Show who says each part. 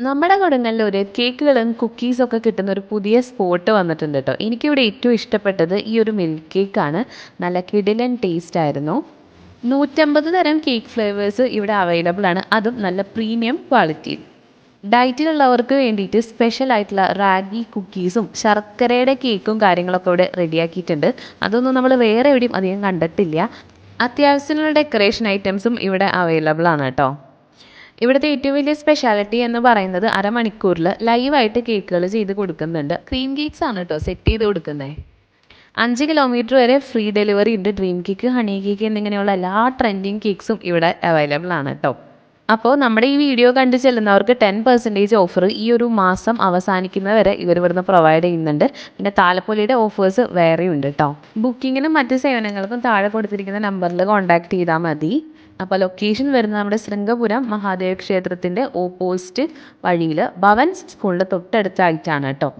Speaker 1: നമ്മുടെ കൊടുങ്ങല്ലൂർ കേക്കുകളും കുക്കീസും ഒക്കെ കിട്ടുന്ന ഒരു പുതിയ സ്പോട്ട് വന്നിട്ടുണ്ട് കേട്ടോ എനിക്കിവിടെ ഏറ്റവും ഇഷ്ടപ്പെട്ടത് ഈ ഒരു മിൽക്ക് കേക്കാണ് നല്ല കിടിലൻ ടേസ്റ്റ് ആയിരുന്നു. നൂറ്റമ്പത് തരം കേക്ക് ഫ്ലേവേഴ്സ് ഇവിടെ അവൈലബിൾ ആണ്. അതും നല്ല പ്രീമിയം ക്വാളിറ്റി ഡയറ്റിലുള്ളവർക്ക് വേണ്ടിയിട്ട് സ്പെഷ്യൽ ആയിട്ടുള്ള റാഗി കുക്കീസും ശർക്കരയുടെ കേക്കും കാര്യങ്ങളൊക്കെ ഇവിടെ റെഡിയാക്കിയിട്ടുണ്ട് അതൊന്നും നമ്മൾ വേറെ എവിടെയും അധികം കണ്ടിട്ടില്ല. അത്യാവശ്യത്തിനുള്ള ഡെക്കറേഷൻ ഐറ്റംസും ഇവിടെ അവൈലബിൾ ആണ് കേട്ടോ ഇവിടുത്തെ ഏറ്റവും വലിയ സ്പെഷ്യാലിറ്റി എന്ന് പറയുന്നത് അരമണിക്കൂറിൽ ലൈവായിട്ട് കേക്കുകൾ ചെയ്ത് കൊടുക്കുന്നുണ്ട്. ക്രീം കേക്ക്സ് ആണ് കേട്ടോ സെറ്റ് ചെയ്ത് കൊടുക്കുന്നത് അഞ്ച് കിലോമീറ്റർ വരെ ഫ്രീ ഡെലിവറി ഉണ്ട്. ഡ്രീം കേക്ക് ഹണി കേക്ക് എന്നിങ്ങനെയുള്ള എല്ലാ ട്രെൻഡിങ് കേക്ക്സും ഇവിടെ അവൈലബിൾ ആണ് കേട്ടോ അപ്പോൾ നമ്മുടെ ഈ വീഡിയോ കണ്ട് ചെല്ലുന്നവർക്ക് ടെൻ പെർസെന്റേജ് ഓഫർ ഈ ഒരു മാസം അവസാനിക്കുന്നവരെ ഇവർ ഇവിടുന്ന് പ്രൊവൈഡ് ചെയ്യുന്നുണ്ട്. പിന്നെ താലപ്പൊലിയുടെ ഓഫേഴ്സ് വേറെയുണ്ട് കേട്ടോ ബുക്കിങ്ങിനും മറ്റ് സേവനങ്ങൾക്കും താഴെ കൊടുത്തിരിക്കുന്ന നമ്പറിൽ കോൺടാക്ട് ചെയ്താൽ മതി. അപ്പോൾ ലൊക്കേഷൻ വരുന്നത് നമ്മുടെ ശൃംഗപുരം മഹാദേവ ക്ഷേത്രത്തിന്റെ ഓപ്പോസിറ്റ് വഴിയിൽ ഭവൻസ് സ്കൂളിന്റെ തൊട്ടടുത്തായിട്ടാണ് കേട്ടോ.